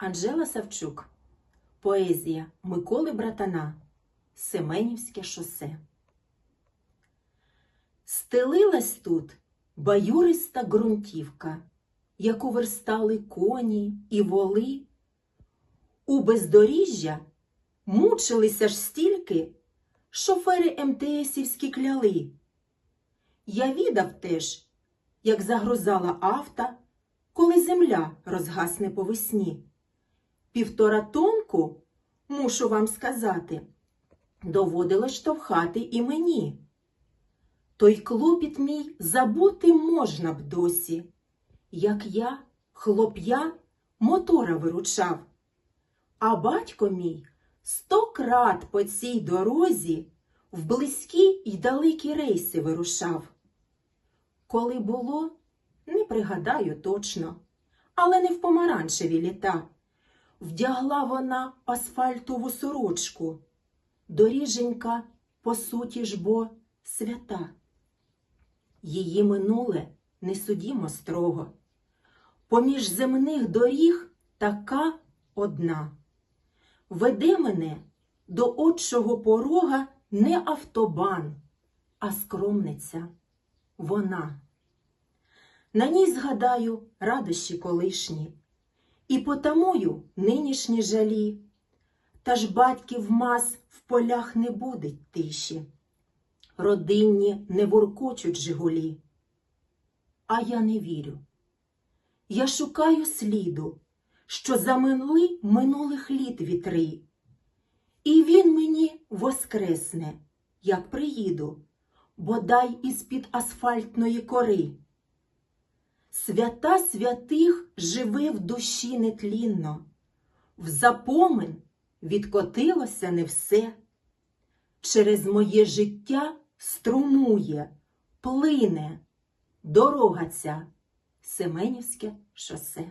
Анжела Савчук. Поезія Миколи Братана. Семенівське шосе. Стелилась тут баюриста ґрунтівка, яку верстали коні і воли. У бездоріжжя мучилися ж стільки, шофери МТСівські кляли. Я відав теж, як загрузала авто, коли земля розгасне по весні. Півтора тонку, мушу вам сказати, доводилось штовхати і мені. Той клопіт мій забути можна б досі, як я, хлоп'я, мотора виручав, а батько мій сто крат по цій дорозі в близькі й далекі рейси вирушав. Коли було, не пригадаю точно, але не в помаранчеві літа. Вдягла вона асфальтову сорочку, доріженька, по суті ж бо, свята. Її минуле не судімо строго. Поміж земних доріг така одна. Веде мене до отчого порога не автобан, а скромниця вона. На ній згадаю радощі колишні, і потамую нинішні жалі. Та ж батьків мас в полях не буде тиші, родинні не воркочуть жигулі. А я не вірю. Я шукаю сліду, що заминули минулих літ вітри, і він мені воскресне, як приїду, бодай із-під асфальтної кори. Свята святих живе в душі нетлінно, в запомин відкотилося не все. Через моє життя струмує, плине дорога ця Семенівське шосе.